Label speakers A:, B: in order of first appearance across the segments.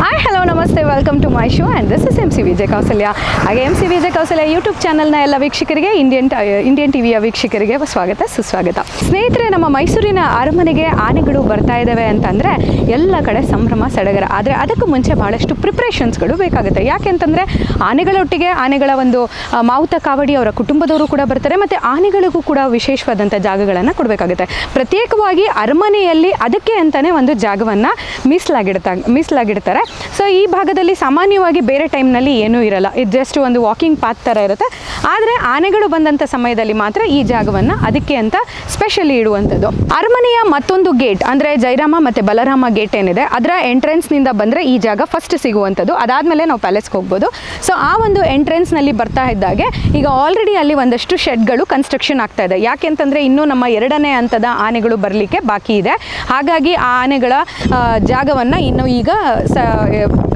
A: Hi hello ನಮಸ್ತೆ welcome to my show and this is M C Vijay Kausalya ಹಾಗೆ M C Vijay Kausalya YouTube ಚಾನಲ್ನ ಎಲ್ಲ ವೀಕ್ಷಕರಿಗೆ Indian Indian ಟಿವಿಯ ವೀಕ್ಷಕರಿಗೆ ಸ್ವಾಗತ, ಸುಸ್ವಾಗತ. ಸ್ನೇಹಿತರೆ, ನಮ್ಮ ಮೈಸೂರಿನ ಅರಮನೆಗೆ ಆನೆಗಳು ಬರ್ತಾ ಇದ್ದಾವೆ ಅಂತಂದರೆ ಎಲ್ಲ ಕಡೆ ಸಂಭ್ರಮ, ಸಡಗರ. ಆದರೆ ಅದಕ್ಕೂ ಮುಂಚೆ ಭಾಳಷ್ಟು ಪ್ರಿಪ್ರೇಷನ್ಸ್ಗಳು ಬೇಕಾಗುತ್ತೆ. ಯಾಕೆಂತಂದರೆ ಆನೆಗಳೊಟ್ಟಿಗೆ ಆನೆಗಳ ಒಂದು ಮಾವುತ ಕಾವಡಿ ಅವರ ಕುಟುಂಬದವರು ಕೂಡ ಬರ್ತಾರೆ ಮತ್ತು ಆನೆಗಳಿಗೂ ಕೂಡ ವಿಶೇಷವಾದಂಥ ಜಾಗಗಳನ್ನು ಕೊಡಬೇಕಾಗುತ್ತೆ. ಪ್ರತ್ಯೇಕವಾಗಿ ಅರಮನೆಯಲ್ಲಿ ಅದಕ್ಕೆ ಅಂತಲೇ ಒಂದು ಜಾಗವನ್ನು ಮೀಸಲಾಗಿಡ್ತಾ, ಮೀಸಲಾಗಿಡ್ತಾರೆ. ಸೊ ಈ ಭಾಗದಲ್ಲಿ ಸಾಮಾನ್ಯವಾಗಿ ಬೇರೆ ಟೈಮ್ನಲ್ಲಿ ಏನೂ ಇರಲ್ಲ. ಇದು ಜಸ್ಟ್ ಒಂದು ವಾಕಿಂಗ್ ಪಾತ್ ಥರ ಇರುತ್ತೆ. ಆದರೆ ಆನೆಗಳು ಬಂದಂಥ ಸಮಯದಲ್ಲಿ ಮಾತ್ರ ಈ ಜಾಗವನ್ನು ಅದಕ್ಕೆ ಅಂತ ಸ್ಪೆಷಲಿ ಇಡುವಂಥದ್ದು. ಅರಮನೆಯ ಮತ್ತೊಂದು ಗೇಟ್ ಅಂದರೆ ಜೈರಾಮ ಮತ್ತು ಬಲರಾಮ ಗೇಟ್ ಏನಿದೆ, ಅದರ ಎಂಟ್ರೆನ್ಸ್ನಿಂದ ಬಂದರೆ ಈ ಜಾಗ ಫಸ್ಟ್ ಸಿಗುವಂಥದ್ದು. ಅದಾದಮೇಲೆ ನಾವು ಪ್ಯಾಲೇಸ್ಗೆ ಹೋಗ್ಬೋದು. ಸೊ ಆ ಒಂದು ಎಂಟ್ರೆನ್ಸ್ನಲ್ಲಿ ಬರ್ತಾ ಇದ್ದಾಗೆ, ಈಗ ಆಲ್ರೆಡಿ ಅಲ್ಲಿ ಒಂದಷ್ಟು ಶೆಡ್ಗಳು ಕನ್ಸ್ಟ್ರಕ್ಷನ್ ಆಗ್ತಾ ಇದೆ. ಯಾಕೆ ಅಂತಂದರೆ ಇನ್ನೂ ನಮ್ಮ ಎರಡನೇ ಹಂತದ ಆನೆಗಳು ಬರಲಿಕ್ಕೆ ಬಾಕಿ ಇದೆ. ಹಾಗಾಗಿ ಆ ಆನೆಗಳ ಜಾಗವನ್ನು ಇನ್ನು ಈಗ ಸ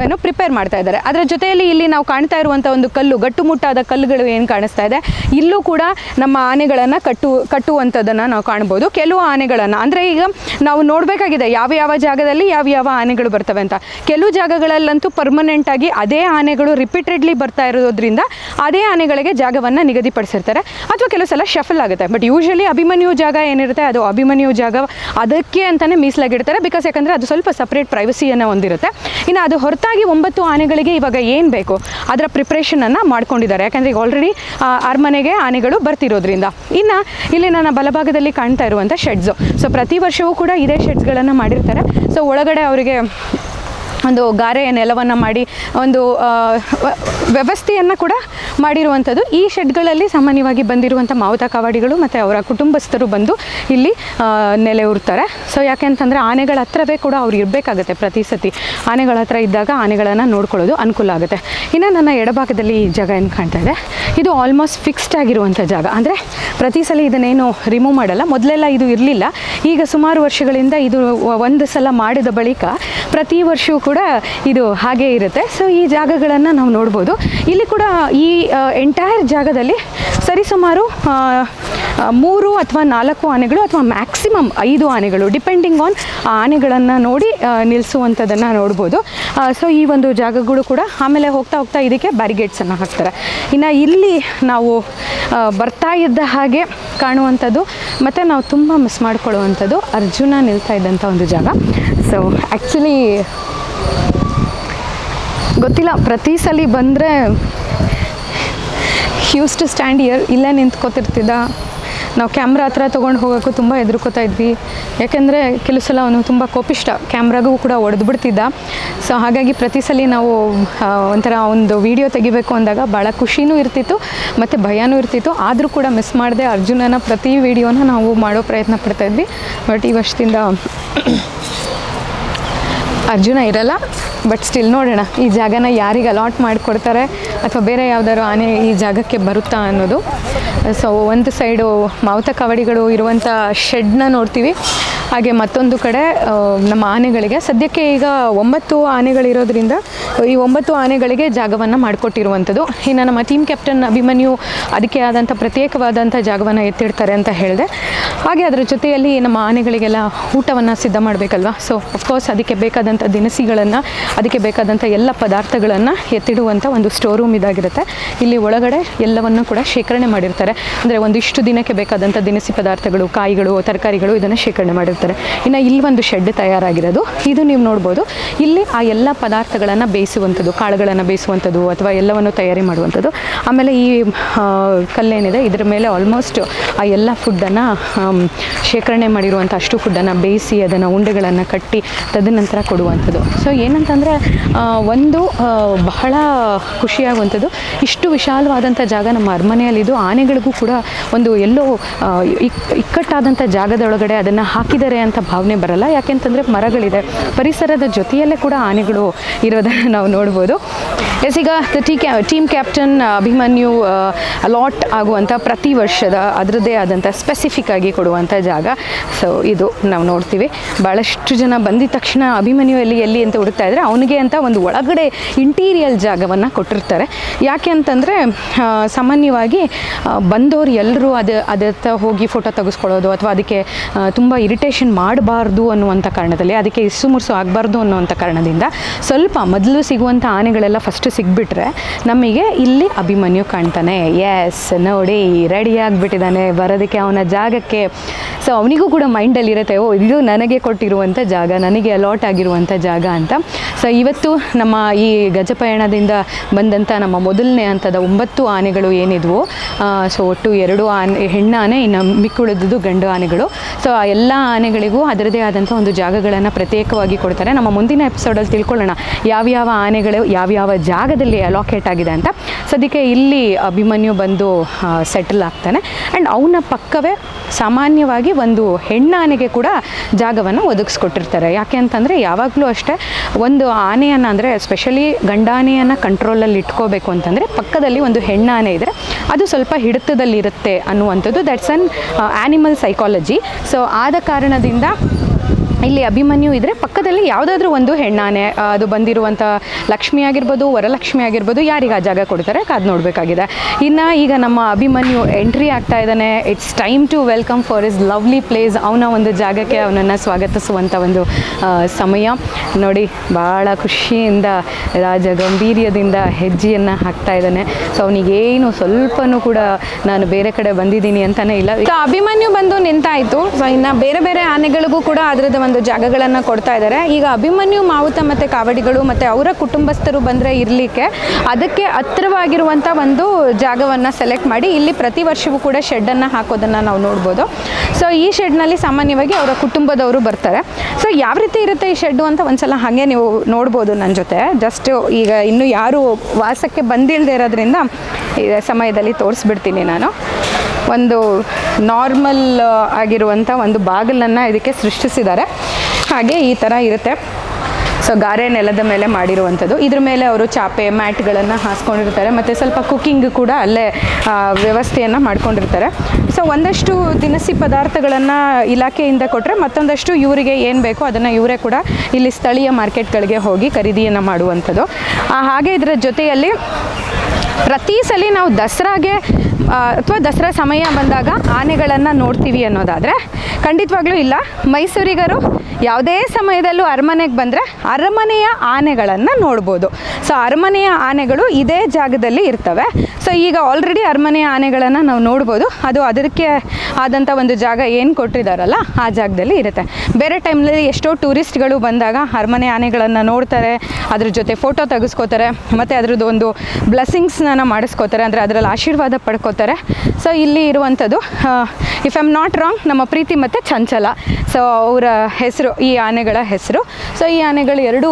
A: ಏನು ಪ್ರಿಪೇರ್ ಮಾಡ್ತಾ ಇದ್ದಾರೆ. ಅದರ ಜೊತೆಯಲ್ಲಿ ಇಲ್ಲಿ ನಾವು ಕಾಣ್ತಾ ಇರುವಂಥ ಒಂದು ಕಲ್ಲು, ಗಟ್ಟುಮುಟ್ಟಾದ ಕಲ್ಲುಗಳು ಏನು ಕಾಣಿಸ್ತಾ ಇದೆ. ಇಲ್ಲೂ ಕೂಡ ನಮ್ಮ ಆನೆಗಳನ್ನು ಕಟ್ಟು ಕಟ್ಟುವಂಥದ್ದನ್ನು ನಾವು ಕಾಣ್ಬೋದು. ಕೆಲವು ಆನೆಗಳನ್ನು, ಅಂದರೆ ಈಗ ನಾವು ನೋಡಬೇಕಾಗಿದೆ ಯಾವ ಯಾವ ಜಾಗದಲ್ಲಿ ಯಾವ ಯಾವ ಆನೆಗಳು ಬರ್ತವೆ ಅಂತ. ಕೆಲವು ಜಾಗಗಳಲ್ಲಂತೂ ಪರ್ಮನೆಂಟಾಗಿ ಅದೇ ಆನೆಗಳು ರಿಪೀಟೆಡ್ಲಿ ಬರ್ತಾ ಇರೋದ್ರಿಂದ ಅದೇ ಆನೆಗಳಿಗೆ ಜಾಗವನ್ನು ನಿಗದಿಪಡಿಸಿರ್ತಾರೆ. ಅಥವಾ ಕೆಲವು ಸಲ ಶಫಲ್ ಆಗುತ್ತೆ. ಬಟ್ ಯೂಶಲಿ ಅಭಿಮನ್ಯು ಜಾಗ ಏನಿರುತ್ತೆ, ಅದು ಅಭಿಮನ್ಯು ಜಾಗ ಅದಕ್ಕೆ ಅಂತಲೇ ಮೀಸಲಾಗಿಡ್ತಾರೆ. ಬಿಕಾಸ್ ಯಾಕಂದರೆ ಅದು ಸ್ವಲ್ಪ ಸಪ್ರೇಟ್ ಪ್ರೈವಸಿಯನ್ನು ಹೊಂದಿರುತ್ತೆ. ಇನ್ನು ಅದು ಹೊರತಾಗಿ ಒಂಬತ್ತು ಆನೆಗಳಿಗೆ ಇವಾಗ ಏನು ಬೇಕು? ಅದರ ಪ್ರಿಪ್ರೇಷನನ್ನು ಮಾಡ್ಕೊಂಡಿದ್ದಾರೆ. ಯಾಕಂದರೆ ಈಗ ಆಲ್ರೆಡಿ ಅರಮನೆಗೆ ಆನೆಗಳು ಬರ್ತಿರೋದ್ರಿಂದ. ಇನ್ನು ಇಲ್ಲಿ ನನ್ನ ಬಲಭಾಗದಲ್ಲಿ ಕಾಣ್ತಾ ಇರುವಂಥ ಶೆಡ್ಸು ಸೊ ಪ್ರತಿ ವರ್ಷವೂ ಕೂಡ ಇದೇ ಶೆಡ್ಸ್ಗಳನ್ನು ಮಾಡಿರ್ತಾರೆ. ಸೊ ಒಳಗಡೆ ಅವರಿಗೆ ಒಂದು ಗಾರೆ ನೆಲವನ್ನು ಮಾಡಿ, ಒಂದು ವ್ಯವಸ್ಥೆಯನ್ನು ಕೂಡ ಮಾಡಿರುವಂಥದ್ದು. ಈ ಶೆಡ್ಗಳಲ್ಲಿ ಸಾಮಾನ್ಯವಾಗಿ ಬಂದಿರುವಂಥ ಮಾವುತ ಕಾವಾಡಿಗಳು ಮತ್ತು ಅವರ ಕುಟುಂಬಸ್ಥರು ಬಂದು ಇಲ್ಲಿ ನೆಲೆ ಉರ್ತಾರೆ ಸೊ ಯಾಕೆ ಅಂತಂದರೆ ಆನೆಗಳ ಹತ್ರವೇ ಕೂಡ ಅವ್ರು ಇರಬೇಕಾಗುತ್ತೆ ಪ್ರತಿ ಸತಿ. ಆನೆಗಳ ಹತ್ರ ಇದ್ದಾಗ ಆನೆಗಳನ್ನು ನೋಡ್ಕೊಳ್ಳೋದು ಅನುಕೂಲ ಆಗುತ್ತೆ. ಇನ್ನು ನನ್ನ ಎಡಭಾಗದಲ್ಲಿ ಈ ಜಾಗ ಏನು ಕಾಣ್ತಾ ಇದೆ? ಇದು ಆಲ್ಮೋಸ್ಟ್ ಫಿಕ್ಸ್ಡ್ ಆಗಿರುವಂಥ ಜಾಗ. ಅಂದರೆ ಪ್ರತಿ ಸಲ ಇದನ್ನೇನು ರಿಮೂವ್ ಮಾಡಲ್ಲ. ಮೊದಲೆಲ್ಲ ಇದು ಇರಲಿಲ್ಲ. ಈಗ ಸುಮಾರು ವರ್ಷಗಳಿಂದ ಇದು ಒಂದು ಸಲ ಮಾಡಿದ ಬಳಿಕ ಪ್ರತಿ ವರ್ಷವೂ ಕೂಡ ಇದು ಹಾಗೆ ಇರುತ್ತೆ. ಸೊ ಈ ಜಾಗಗಳನ್ನು ನಾವು ನೋಡ್ಬೋದು. ಇಲ್ಲಿ ಕೂಡ ಈ ಎಂಟೈರ್ ಜಾಗದಲ್ಲಿ ಸರಿಸುಮಾರು ಮೂರು ಅಥವಾ ನಾಲ್ಕು ಆನೆಗಳು ಅಥವಾ ಮ್ಯಾಕ್ಸಿಮಮ್ ಐದು ಆನೆಗಳು ಡಿಪೆಂಡಿಂಗ್ ಆನ್ ಆನೆಗಳನ್ನು ನೋಡಿ ನಿಲ್ಲಿಸುವಂಥದ್ದನ್ನು ನೋಡ್ಬೋದು. ಸೊ ಈ ಒಂದು ಜಾಗಗಳು ಕೂಡ ಆಮೇಲೆ ಹೋಗ್ತಾ ಹೋಗ್ತಾ ಇದಕ್ಕೆ ಬ್ಯಾರಿಗೇಡ್ಸನ್ನು ಹಾಕ್ತಾರೆ. ಇನ್ನು ಇಲ್ಲಿ ನಾವು ಬರ್ತಾ ಇದ್ದ ಹಾಗೆ ಕಾಣುವಂಥದ್ದು, ಮತ್ತು ನಾವು ತುಂಬ ಮಿಸ್ ಮಾಡ್ಕೊಳ್ಳುವಂಥದ್ದು ಅರ್ಜುನ ನಿಲ್ತಾ ಇದ್ದಂಥ ಒಂದು ಜಾಗ. ಸೊ ಆ್ಯಕ್ಚುಲಿ ಗೊತ್ತಿಲ್ಲ, ಪ್ರತಿ ಸಲ ಬಂದರೆ ಹ್ಯೂಸ್ ಟು ಸ್ಟ್ಯಾಂಡ್ ಇಯರ್ ಇಲ್ಲೇ ನಿಂತ್ಕೋತಿರ್ತಿದ್ದ. ನಾವು ಕ್ಯಾಮ್ರಾ ಹತ್ರ ತೊಗೊಂಡು ಹೋಗೋಕ್ಕೂ ತುಂಬ ಹೆದರ್ಕೋತಾ ಇದ್ವಿ. ಯಾಕೆಂದರೆ ಕೆಲವು ಸಲ ಅವನು ತುಂಬ ಕೋಪಿಷ್ಟ ಕ್ಯಾಮ್ರಾಗೂ ಕೂಡ ಒಡೆದು ಬಿಡ್ತಿದ್ದ ಸೊ ಹಾಗಾಗಿ ಪ್ರತಿ ಸಲ ನಾವು ಒಂಥರ ಒಂದು ವಿಡಿಯೋ ತೆಗಿಬೇಕು ಅಂದಾಗ ಭಾಳ ಖುಷಿನೂ ಇರ್ತಿತ್ತು, ಮತ್ತು ಭಯನೂ ಇರ್ತಿತ್ತು. ಆದರೂ ಕೂಡ ಮಿಸ್ ಮಾಡದೆ ಅರ್ಜುನನ ಪ್ರತಿ ವೀಡಿಯೋನ ನಾವು ಮಾಡೋ ಪ್ರಯತ್ನ ಪಡ್ತಾಯಿದ್ವಿ ಬಟ್ ಈ ವರ್ಷದಿಂದ ಅರ್ಜುನ ಇರಲ್ಲ ಬಟ್ ಸ್ಟಿಲ್ ನೋಡೋಣ. ಈ ಜಾಗನ ಯಾರಿಗೆ ಅಲಾಟ್ ಮಾಡಿಕೊಡ್ತಾರೆ ಅಥವಾ ಬೇರೆ ಯಾವ್ದಾದ್ರು ಆನೆ ಈ ಜಾಗಕ್ಕೆ ಬರುತ್ತಾ ಅನ್ನೋದು. ಸೊ ಒಂದು ಸೈಡು ಮಾವುತ ಕವಡಿಗಳು ಇರುವಂಥ ಶೆಡ್ನ ನೋಡ್ತೀವಿ. ಹಾಗೆ ಮತ್ತೊಂದು ಕಡೆ ನಮ್ಮ ಆನೆಗಳಿಗೆ, ಸದ್ಯಕ್ಕೆ ಈಗ ಒಂಬತ್ತು ಆನೆಗಳಿರೋದ್ರಿಂದ, ಈ ಒಂಬತ್ತು ಆನೆಗಳಿಗೆ ಜಾಗವನ್ನು ಮಾಡಿಕೊಟ್ಟಿರುವಂಥದ್ದು. ಇನ್ನು ನಮ್ಮ ಟೀಮ್ ಕ್ಯಾಪ್ಟನ್ ಅಭಿಮನ್ಯು ಅದಕ್ಕೆ ಆದಂಥ ಪ್ರತ್ಯೇಕವಾದಂಥ ಜಾಗವನ್ನು ಎತ್ತಿಡ್ತಾರೆ ಅಂತ ಹೇಳಿದೆ. ಹಾಗೆ ಅದರ ಜೊತೆಯಲ್ಲಿ ನಮ್ಮ ಆನೆಗಳಿಗೆಲ್ಲ ಊಟವನ್ನು ಸಿದ್ಧ ಮಾಡಬೇಕಲ್ವಾ? ಸೊ ಅಫ್ಕೋರ್ಸ್ ಅದಕ್ಕೆ ಬೇಕಾದಂಥ ದಿನಸಿಗಳನ್ನು, ಅದಕ್ಕೆ ಬೇಕಾದಂಥ ಎಲ್ಲ ಪದಾರ್ಥಗಳನ್ನು ಎತ್ತಿಡುವಂಥ ಒಂದು ಸ್ಟೋರ್ ರೂಮ್ ಇದಾಗಿರುತ್ತೆ. ಇಲ್ಲಿ ಒಳಗಡೆ ಎಲ್ಲವನ್ನು ಕೂಡ ಶೇಖರಣೆ ಮಾಡಿರ್ತಾರೆ. ಅಂದರೆ ಒಂದಿಷ್ಟು ದಿನಕ್ಕೆ ಬೇಕಾದಂಥ ದಿನಸಿ ಪದಾರ್ಥಗಳು, ಕಾಯಿಗಳು, ತರಕಾರಿಗಳು ಇದನ್ನು ಶೇಖರಣೆ ಮಾಡಿರ್ತಾರೆ. ಇನ್ನು ಇಲ್ಲಿ ಒಂದು ಶೆಡ್ ತಯಾರಾಗಿರೋದು. ಇದು ನೀವು ನೋಡ್ಬೋದು. ಇಲ್ಲಿ ಆ ಎಲ್ಲ ಪದಾರ್ಥಗಳನ್ನು ಬೇಯಿಸುವಂಥದ್ದು, ಕಾಳುಗಳನ್ನು ಬೇಯಿಸುವಂಥದ್ದು ಅಥವಾ ಎಲ್ಲವನ್ನು ತಯಾರಿ ಮಾಡುವಂಥದ್ದು. ಆಮೇಲೆ ಈ ಕಲ್ಲೇನಿದೆ. ಇದರ ಮೇಲೆ ಆಲ್ಮೋಸ್ಟ್ ಆ ಎಲ್ಲ ಫುಡ್ಡನ್ನು ಶೇಖರಣೆ ಮಾಡಿರುವಂಥ ಅಷ್ಟು ಫುಡ್ಡನ್ನು ಬೇಯಿಸಿ ಅದನ್ನು ಉಂಡೆಗಳನ್ನು ಕಟ್ಟಿ, ತದನಂತರ ಕೊಡುವಂಥದ್ದು ಸೊ ಏನಂತಂದರೆ ಒಂದು ಬಹಳ ಖುಷಿಯಾಗುವಂಥದ್ದು. ಇಷ್ಟು ವಿಶಾಲವಾದಂಥ ಜಾಗ ನಮ್ಮ ಅರಮನೆಯಲ್ಲಿದ್ದು. ಆನೆಗಳಿಗೂ ಕೂಡ ಒಂದು ಎಲ್ಲೋ ಇಕ್ಕಟ್ಟಾದಂಥ ಜಾಗದೊಳಗಡೆ ಅದನ್ನು ಹಾಕಿದ್ದಾರೆ ಅಂತ ಭಾವನೆ ಬರಲ್ಲ. ಯಾಕೆಂತಂದರೆ ಮರಗಳಿದೆ. ಪರಿಸರದ ಜೊತೆಯಲ್ಲೇ ಕೂಡ ಆನೆಗಳು ಇರೋದನ್ನು ನಾವು ನೋಡ್ಬೋದು. ಎಸ್ ಈಗ ಟಿ ಕ್ಯಾ ಟೀಮ್ ಕ್ಯಾಪ್ಟನ್ ಅಭಿಮನ್ಯು ಅಲಾಟ್ ಆಗುವಂಥ ಪ್ರತಿ ವರ್ಷದ ಅದರದ್ದೇ ಆದಂಥ ಸ್ಪೆಸಿಫಿಕ್ ಆಗಿ ಕೊಡುವಂಥ ಜಾಗ. ಸೊ ಇದು ನಾವು ನೋಡ್ತೀವಿ. ಭಾಳಷ್ಟು ಜನ ಬಂದಿದ ತಕ್ಷಣ ಅಭಿಮನ್ಯು ಎಲ್ಲಿ ಎಲ್ಲಿ ಅಂತ ಹುಡುಕ್ತಾ ಇದ್ದರೆ ಅವನಿಗೆ ಅಂತ ಒಂದು ಒಳಗಡೆ ಇಂಟೀರಿಯಲ್ ಜಾಗವನ್ನು ಕೊಟ್ಟಿರ್ತಾರೆ. ಯಾಕೆ ಅಂತಂದರೆ ಸಾಮಾನ್ಯವಾಗಿ ಬಂದವರು ಎಲ್ಲರೂ ಅದು, ಅದತ್ತ ಹೋಗಿ ಫೋಟೋ ತೆಗೆಸ್ಕೊಳ್ಳೋದು ಅಥವಾ ಅದಕ್ಕೆ ತುಂಬ ಇರಿಟೇಷನ್ ಮಾಡಬಾರ್ದು ಅನ್ನುವಂಥ ಕಾರಣದಲ್ಲಿ, ಅದಕ್ಕೆ ಇಸ್ಸು ಮುರ್ಸು ಆಗಬಾರ್ದು ಅನ್ನುವಂಥ ಕಾರಣದಿಂದ ಸ್ವಲ್ಪ ಮೊದಲು ಸಿಗುವಂಥ ಆನೆಗಳೆಲ್ಲ ಫಸ್ಟ್ ಸಿಗ್ಬಿಟ್ರೆ ನಮಗೆ ಇಲ್ಲಿ ಅಭಿಮನ್ಯು ಕಾಣ್ತಾನೆ. ಎಸ್ ನೋಡಿ ರೆಡಿ ಆಗಿಬಿಟ್ಟಿದ್ದಾನೆ ಬರೋದಕ್ಕೆ ಅವನ ಜಾಗಕ್ಕೆ. ಸೊ ಅವನಿಗೂ ಕೂಡ ಮೈಂಡಲ್ಲಿ ಇರುತ್ತೆ ಓ, ಇದು ನನಗೆ ಕೊಟ್ಟಿರುವಂಥ ಜಾಗ, ನನಗೆ ಅಲಾಟ್ ಆಗಿರುವಂಥ ಜಾಗ ಅಂತ. ಸೊ ಇವತ್ತು ನಮ್ಮ ಈ ಗಜಪಯಣದಿಂದ ಬಂದಂಥ ನಮ್ಮ ಮೊದಲನೇ ಹಂತದ ಒಂಬತ್ತು ಆನೆಗಳು ಏನಿದ್ವು ಸೊ ಒಟ್ಟು ಎರಡು ಆನೆ ಹೆಣ್ಣು ಆನೆ ಇನ್ನು ಮಿಕ್ಕುಳಿದುದು ಗಂಡು ಆನೆಗಳು. ಸೊ ಆ ಎಲ್ಲ ಆನೆಗಳಿಗೂ ಅದರದೇ ಆದಂಥ ಒಂದು ಜಾಗಗಳನ್ನು ಪ್ರತ್ಯೇಕವಾಗಿ ಕೊಡ್ತಾರೆ. ನಮ್ಮ ಮುಂದಿನ ಎಪಿಸೋಡಲ್ಲಿ ತಿಳ್ಕೊಳ್ಳೋಣ, ಯಾವ್ಯಾವ ಆನೆಗಳು, ಯಾವ್ಯಾವ ಜಾಗದಲ್ಲಿ ಅಲೋಕೇಟ್ ಆಗಿದೆ ಅಂತ. ಸದ್ಯಕ್ಕೆ ಇಲ್ಲಿ ಅಭಿಮನ್ಯು ಬಂದು ಸೆಟಲ್ ಆಗ್ತಾನೆ. ಆ್ಯಂಡ್ ಅವನ ಪಕ್ಕವೇ ಸಾಮಾನ್ಯವಾಗಿ ಒಂದು ಹೆಣ್ಣಾನೆಗೆ ಕೂಡ ಜಾಗವನ್ನು ಒದಗಿಸ್ಕೊಟ್ಟಿರ್ತಾರೆ. ಯಾಕೆ ಅಂತಂದರೆ ಯಾವಾಗಲೂ ಅಷ್ಟೇ ಒಂದು ಆನೆಯನ್ನು ಅಂದರೆ ಸ್ಪೆಷಲಿ ಗಂಡಾನೆಯನ್ನು ಕಂಟ್ರೋಲಲ್ಲಿ ಇಟ್ಕೋಬೇಕು ಅಂತಂದರೆ ಪಕ್ಕದಲ್ಲಿ ಒಂದು ಹೆಣ್ಣಾನೆ ಇದ್ದರೆ ಅದು ಸ್ವಲ್ಪ ಹಿಡಿತದಲ್ಲಿರುತ್ತೆ ಅನ್ನುವಂಥದ್ದು. That's an animal psychology so ಆದ ಕಾರಣದಿಂದ ಇಲ್ಲಿ ಅಭಿಮನ್ಯು ಇದ್ದರೆ ಪಕ್ಕದಲ್ಲಿ ಯಾವುದಾದ್ರೂ ಒಂದು ಹೆಣ್ಣಾನೆ ಅದು ಬಂದಿರುವಂಥ ಲಕ್ಷ್ಮಿ ಆಗಿರ್ಬೋದು, ವರಲಕ್ಷ್ಮಿ ಆಗಿರ್ಬೋದು, ಯಾರಿಗೆ ಆ ಜಾಗ ಕೊಡ್ತಾರೆ ಅದು ನೋಡಬೇಕಾಗಿದೆ. ಇನ್ನು ಈಗ ನಮ್ಮ ಅಭಿಮನ್ಯು ಎಂಟ್ರಿ ಆಗ್ತಾ ಇದ್ದಾನೆ. It's time to welcome for is lovely place ಅವನ ಒಂದು ಜಾಗಕ್ಕೆ ಅವನನ್ನು ಸ್ವಾಗತಿಸುವಂಥ ಒಂದು ಸಮಯ. ನೋಡಿ ಭಾಳ ಖುಷಿಯಿಂದ ರಾಜ ಗಂಭೀರ್ಯದಿಂದ ಹೆಜ್ಜೆಯನ್ನು ಹಾಕ್ತಾ ಇದ್ದಾನೆ. ಸೊ ಅವನಿಗೇನು ಸ್ವಲ್ಪನೂ ಕೂಡ ನಾನು ಬೇರೆ ಕಡೆ ಬಂದಿದ್ದೀನಿ ಅಂತಲೇ ಇಲ್ಲ.
B: ಅಭಿಮನ್ಯು ಬಂದು ನಿಂತಾಯಿತು. ಸೊ ಇನ್ನು ಬೇರೆ ಬೇರೆ ಆನೆಗಳಿಗೂ ಕೂಡ ಅದರದ್ದು ಒಂದು ಜಾಗಗಳನ್ನು ಕೊಡ್ತಾ ಇದ್ದಾರೆ. ಈಗ ಅಭಿಮನ್ಯು, ಮಾವುತ ಮತ್ತು ಕಾವಡಿಗಳು ಮತ್ತು ಅವರ ಕುಟುಂಬಸ್ಥರು ಬಂದರೆ ಇರಲಿಕ್ಕೆ ಅದಕ್ಕೆ ಹತ್ತಿರವಾಗಿರುವಂಥ ಒಂದು ಜಾಗವನ್ನು ಸೆಲೆಕ್ಟ್ ಮಾಡಿ ಇಲ್ಲಿ ಪ್ರತಿ ವರ್ಷವೂ ಕೂಡ ಶೆಡ್ಡನ್ನು ಹಾಕೋದನ್ನು ನಾವು ನೋಡ್ಬೋದು. ಸೊ ಈ ಶೆಡ್ನಲ್ಲಿ ಸಾಮಾನ್ಯವಾಗಿ ಅವರ ಕುಟುಂಬದವರು ಬರ್ತಾರೆ. ಸೊ ಯಾವ ರೀತಿ ಇರುತ್ತೆ ಈ ಶೆಡ್ಡು ಅಂತ ಒಂದ್ಸಲ ಹಾಗೆ ನೀವು ನೋಡ್ಬೋದು ನನ್ನ ಜೊತೆ. ಜಸ್ಟ್ ಈಗ ಇನ್ನೂ ಯಾರು ವಾಸಕ್ಕೆ ಬಂದಿಲ್ಲದೆ ಇರೋದ್ರಿಂದ ಸಮಯದಲ್ಲಿ ತೋರಿಸ್ಬಿಡ್ತೀನಿ ನಾನು. ಒಂದು ನಾರ್ಮಲ್ ಆಗಿರುವಂಥ ಒಂದು ಬಾಗಿಲನ್ನು ಇದಕ್ಕೆ ಸೃಷ್ಟಿಸಿದ್ದಾರೆ. ಹಾಗೆ ಈ ಥರ ಇರುತ್ತೆ. ಸೊ ಗಾರೆ ನೆಲದ ಮೇಲೆ ಮಾಡಿರುವಂಥದ್ದು. ಇದ್ರ ಮೇಲೆ ಅವರು ಚಾಪೆ, ಮ್ಯಾಟ್ಗಳನ್ನು ಹಾಸ್ಕೊಂಡಿರ್ತಾರೆ. ಮತ್ತು ಸ್ವಲ್ಪ ಕುಕ್ಕಿಂಗ್ ಕೂಡ ಅಲ್ಲೇ ವ್ಯವಸ್ಥೆಯನ್ನು ಮಾಡ್ಕೊಂಡಿರ್ತಾರೆ. ಸೊ ಒಂದಷ್ಟು ದಿನಸಿ ಪದಾರ್ಥಗಳನ್ನು ಇಲಾಖೆಯಿಂದ ಕೊಟ್ಟರೆ ಮತ್ತೊಂದಷ್ಟು ಇವರಿಗೆ ಏನು ಬೇಕೋ ಅದನ್ನು ಇವರೇ ಕೂಡ ಇಲ್ಲಿ ಸ್ಥಳೀಯ ಮಾರ್ಕೆಟ್ಗಳಿಗೆ ಹೋಗಿ ಖರೀದಿಯನ್ನು ಮಾಡುವಂಥದ್ದು. ಹಾಗೆ ಇದರ ಜೊತೆಯಲ್ಲಿ ಪ್ರತಿ ಸಲ ನಾವು ದಸರಾಗೆ ಅಥವಾ ದಸರಾ ಸಮಯ ಬಂದಾಗ ಆನೆಗಳನ್ನು ನೋಡ್ತೀವಿ ಅನ್ನೋದಾದರೆ ಖಂಡಿತವಾಗ್ಲೂ ಇಲ್ಲ. ಮೈಸೂರಿಗರು ಯಾವುದೇ ಸಮಯದಲ್ಲೂ ಅರಮನೆಗೆ ಬಂದರೆ ಅರಮನೆಯ ಆನೆಗಳನ್ನು ನೋಡ್ಬೋದು. ಸೊ ಅರಮನೆಯ ಆನೆಗಳು ಇದೇ ಜಾಗದಲ್ಲಿ ಇರ್ತವೆ. ಸೊ ಈಗ ಆಲ್ರೆಡಿ ಅರಮನೆಯ ಆನೆಗಳನ್ನು ನಾವು ನೋಡ್ಬೋದು. ಅದು ಅದಕ್ಕೆ ಆದಂಥ ಒಂದು ಜಾಗ ಏನು ಕೊಟ್ಟಿದ್ದಾರಲ್ಲ ಆ ಜಾಗದಲ್ಲಿ ಇರುತ್ತೆ. ಬೇರೆ ಟೈಮ್ನಲ್ಲಿ ಎಷ್ಟೋ ಟೂರಿಸ್ಟ್ಗಳು ಬಂದಾಗ ಅರಮನೆ ಆನೆಗಳನ್ನು ನೋಡ್ತಾರೆ, ಅದ್ರ ಜೊತೆ ಫೋಟೋ ತೆಗೆಸ್ಕೋತಾರೆ, ಮತ್ತು ಅದ್ರದ್ದು ಒಂದು ಬ್ಲೆಸ್ಸಿಂಗ್ಸ್ನ ಮಾಡಿಸ್ಕೋತಾರೆ, ಅಂದರೆ ಅದರಲ್ಲಿ ಆಶೀರ್ವಾದ ಪಡ್ಕೋತಾರೆ. ಸೊ ಇಲ್ಲಿ ಇರುವಂಥದ್ದು ಇಫ್ ಐಮ್ ನಾಟ್ ರಾಂಗ್ ನಮ್ಮ ಪ್ರೀತಿ ಮತ್ತು ಚಂಚಲ. ಸೊ ಅವರ ಹೆಸರು, ಈ ಆನೆಗಳ ಹೆಸರು. ಸೊ ಈ ಆನೆಗಳು ಎರಡು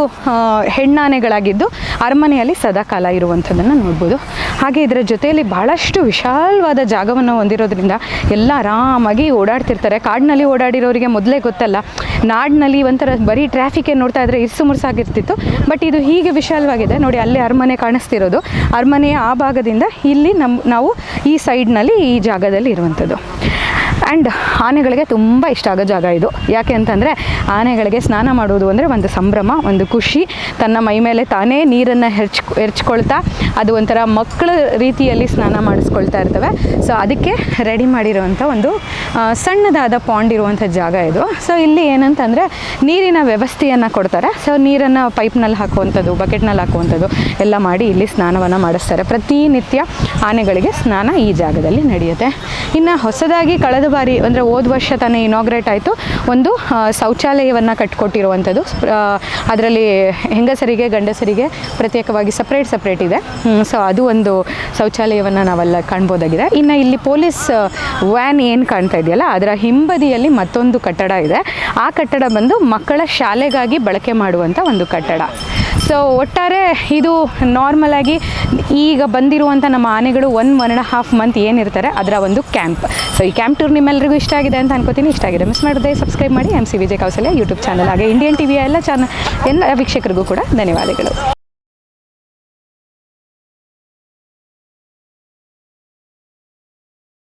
B: ಹೆಣ್ಣಾನೆಗಳಾಗಿದ್ದು ಅರಮನೆಯಲ್ಲಿ ಸದಾಕಾಲ ಇರುವಂಥದ್ದನ್ನು ನೋಡ್ಬೋದು. ಹಾಗೆ ಇದರ ಜೊತೆಯಲ್ಲಿ ಬಹಳಷ್ಟು ವಿಶಾಲವಾದ ಜಾಗವನ್ನು ಹೊಂದಿರೋದ್ರಿಂದ ಎಲ್ಲ ಆರಾಮಾಗಿ ಓಡಾಡ್ತಿರ್ತಾರೆ. ಕಾಡಿನಲ್ಲಿ ಓಡಾಡಿರೋರಿಗೆ ಮೊದಲೇ ಗೊತ್ತಲ್ಲ, ನಾಡಿನಲ್ಲಿ ಒಂಥರ ಬರೀ ಟ್ರಾಫಿಕ್ಕೇ ನೋಡ್ತಾ ಇದ್ರೆ ಇರ್ಸು ಮುರ್ಸಾಗಿರ್ತಿತ್ತು. ಬಟ್ ಇದು ಹೀಗೆ ವಿಶಾಲವಾಗಿದೆ. ನೋಡಿ, ಅಲ್ಲೇ ಅರಮನೆ ಕಾಣಿಸ್ತಿರೋದು. ಅರಮನೆಯ ಆ ಭಾಗದಿಂದ ಇಲ್ಲಿ ನಮ್ಮ ನಾವು ಈ ಸೈಡ್ನಲ್ಲಿ ಈ ಜಾಗದಲ್ಲಿ ಇರುವಂಥದ್ದು. ಆ್ಯಂಡ್ ಆನೆಗಳಿಗೆ ತುಂಬ ಇಷ್ಟ ಆಗೋ ಜಾಗ ಇದು. ಯಾಕೆ ಅಂತಂದರೆ ಆನೆಗಳಿಗೆ ಸ್ನಾನ ಮಾಡುವುದು ಅಂದರೆ ಒಂದು ಸಂಭ್ರಮ, ಒಂದು ಖುಷಿ. ತನ್ನ ಮೈ ಮೇಲೆ ತಾನೇ ನೀರನ್ನು ಹೆರ್ಚ್, ಹೆರ್ಚ್ಕೊಳ್ತಾ ಅದು ಒಂಥರ ಮಕ್ಕಳ ರೀತಿಯಲ್ಲಿ ಸ್ನಾನ ಮಾಡಿಸ್ಕೊಳ್ತಾ ಇರ್ತವೆ. ಸೊ ಅದಕ್ಕೆ ರೆಡಿ ಮಾಡಿರುವಂಥ ಒಂದು ಸಣ್ಣದಾದ ಪಾಂಡ್ ಇರುವಂಥ ಜಾಗ ಇದು. ಸೊ ಇಲ್ಲಿ ಏನಂತಂದರೆ ನೀರಿನ ವ್ಯವಸ್ಥೆಯನ್ನು ಕೊಡ್ತಾರೆ. ಸೊ ನೀರನ್ನು ಪೈಪ್ನಲ್ಲಿ ಹಾಕುವಂಥದ್ದು ಬಕೆಟ್ನಲ್ಲಿ ಹಾಕುವಂಥದ್ದು ಎಲ್ಲ ಮಾಡಿ ಇಲ್ಲಿ ಸ್ನಾನವನ್ನು ಮಾಡಿಸ್ತಾರೆ. ಪ್ರತಿನಿತ್ಯ ಆನೆಗಳಿಗೆ ಸ್ನಾನ ಈ ಜಾಗದಲ್ಲಿ ನಡೆಯುತ್ತೆ. ಇನ್ನು ಹೊಸದಾಗಿ ಕಳೆದ ಬಾರಿ ಅಂದರೆ ಹೋದ ವರ್ಷ ತಾನೇ ಇನಾಗ್ರೇಟ್ ಆಯಿತು. ಒಂದು ಶೌಚಾಲಯವನ್ನು ಕಟ್ಕೊಟ್ಟಿರುವಂಥದ್ದು ಅದರಲ್ಲಿ ಹೆಂಗಸರಿಗೆ, ಗಂಡಸರಿಗೆ ಪ್ರತ್ಯೇಕವಾಗಿ ಸಪ್ರೇಟ್ ಸಪ್ರೇಟ್ ಇದೆ. ಸೊ ಅದು ಒಂದು ಶೌಚಾಲಯವನ್ನು ನಾವೆಲ್ಲ ಕಾಣ್ಬೋದಾಗಿದೆ. ಇನ್ನು ಇಲ್ಲಿ ಪೊಲೀಸ್ ವ್ಯಾನ್ ಏನು ಕಾಣ್ತಾ ಇದೆಯಲ್ಲ, ಅದರ ಹಿಂಬದಿಯಲ್ಲಿ ಮತ್ತೊಂದು ಕಟ್ಟಡ ಇದೆ. ಆ ಕಟ್ಟಡ ಬಂದು ಮಕ್ಕಳ ಶಾಲೆಗಾಗಿ ಬಳಕೆ ಮಾಡುವಂಥ ಒಂದು ಕಟ್ಟಡ. ಸೊ ಒಟ್ಟಾರೆ ಇದು ನಾರ್ಮಲ್ ಆಗಿ ಈಗ ಬಂದಿರುವಂಥ ನಮ್ಮ ಆನೆಗಳು one one and half month ಏನಿರ್ತಾರೆ, ಅದರ ಒಂದು ಕ್ಯಾಂಪ್ ಸೊ ಈ ಕ್ಯಾಂಪ್ ಟೂರ್ ನಿಮ್ಮೆಲ್ಲರಿಗೂ ಇಷ್ಟ ಆಗಿದೆ ಅಂತ ಅನ್ಕೋತೀನಿ. ಇಷ್ಟ ಆಗಿದೆ ಮಿಸ್ ಮಾಡದೆ ಸಬ್ಸ್ಕ್ರೈಬ್ ಮಾಡಿ M C Vijay Kausalya YouTube channel ಹಾಗೆ ಇಂಡಿಯನ್ ಟಿವಿಯ ಎಲ್ಲ ಚಾನಲ್ ಎಲ್ಲ ವೀಕ್ಷಕರಿಗೂ ಕೂಡ ಧನ್ಯವಾದಗಳು.